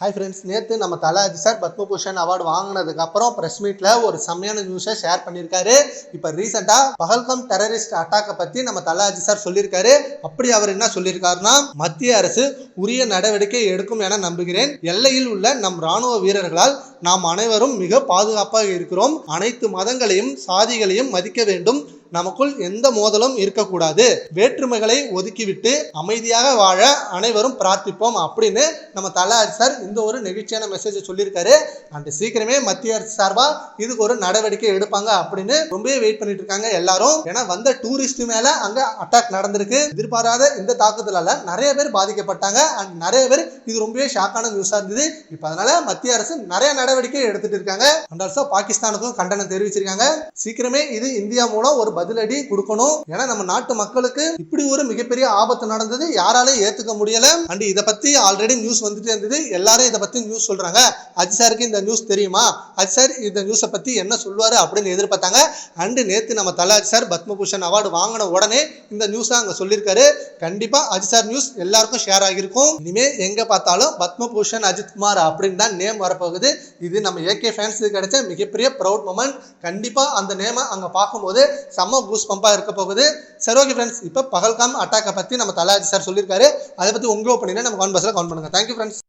Hi friends நேற்று நம்ம தலாஜி சார் பத்மபூஷன் அவார்டு வாங்கினதுக்கப்புறம் ப்ரெஸ் மீட்டில் ஒரு செம்மையான நியூஸை ஷேர் பண்ணியிருக்காரு இப்போ ரீசெண்டாக பகல்கம் டெரரிஸ்ட் அட்டாக்கை பற்றி நம்ம தலாஜி சார் சொல்லியிருக்காரு அப்படி அவர் என்ன சொல்லியிருக்காருன்னா மத்திய அரசு உரிய நடவடிக்கை எடுக்கும் என நம்புகிறேன். எல்லையில் உள்ள நம் ராணுவ வீரர்களால் நாம் அனைவரும் மிக பாதுகாப்பாக இருக்கிறோம். அனைத்து மதங்களையும் சாதிகளையும் மதிக்க வேண்டும். நமக்குள் எந்த மோதலும் இருக்கக்கூடாது. வேற்றுமைகளை ஒதுக்கிவிட்டு அமைதியாக வாழ அனைவரும் பிரார்த்திப்போம் அப்படின்னு நம்ம தலாஜி சார் இந்த ஒரு நெகிழ்ச்சியான மெசேஜ் சொல்லியிருக்காரு. அண்ட் சீக்கிரமே மத்திய அரசு சார்பா இதுக்கு ஒரு நடவடிக்கை எடுப்பாங்க அப்படின்னு ரொம்பவே வெயிட் பண்ணிட்டு இருக்காங்க எல்லாரும். ஏன்னா வந்த டூரிஸ்ட் மேல அங்க அட்டாக் நடந்திருக்கு. எதிர்பாராத இந்த தாக்குதலால நிறைய பேர் பாதிக்கப்பட்டாங்க. அண்ட் நிறைய பேர் இது ரொம்பவே ஷாக்கான நியூஸா இருந்தது. இப்போ அதனால மத்திய அரசு நிறைய நடவடிக்கை எடுத்துட்டு இருக்காங்க. அண்ட் ஆல்சோ பாகிஸ்தானுக்கும் கண்டனம் தெரிவிச்சிருக்காங்க. சீக்கிரமே இது இந்தியா மூலம் ஒரு பதிலடி கொடுக்கணும். ஏன்னா நம்ம நாட்டு மக்களுக்கு இப்படி ஒரு மிகப்பெரிய ஆபத்து நடந்தது யாராலையும் ஏத்துக்க முடியல. அண்ட் இதை பத்தி ஆல்ரெடி நியூஸ் வந்துட்டு இருந்தது. எல்லாரும் இதை பத்தி நியூஸ் சொல்றாங்க. அஜி சாருக்கு இந்த நியூஸ் தெரியுமா? அஜி சார் இந்த நியூஸை பத்தி என்ன சொல்லுவாரு அப்படின்னு எதிர்பார்த்தாங்க. அண்டு நேத்து நம்ம தல அஜி சார் பத்மபூஷன் அவார்டு வாங்கின உடனே இந்த நியூஸ் அங்க சொல்லியிருக்காரு. கண்டிப்பா அஜி சார் நியூஸ் எல்லாருக்கும் ஷேர் ஆகியிருக்கும். இனிமே எங்க பார்த்தாலும் பத்மபூஷன் அஜித் குமார் அப்படின்னு தான் நேம் வரப்போகுது. இது நம்ம ஏகே ஃபேன்ஸுக்கு கிடைச்ச மிகப்பெரிய ப்ரௌட் மொமெண்ட் கண்டிப்பாக அந்த நேமை அங்கே பார்க்கும்போது செம்ம கூஸ் பம்பாக இருக்க போகுது. சரி ஓகே ஃப்ரெண்ட்ஸ் இப்போ பகல்காம் அட்டாக்கை பற்றி நம்ம தலாஜி சார் சொல்லியிருக்காரு. அதை பற்றி உங்களோ ஒப்பீனியனை நம்ம கான் கவுண்ட் பண்ணுங்கள் தேங்க்யூ ஃப்ரெண்ட்ஸ்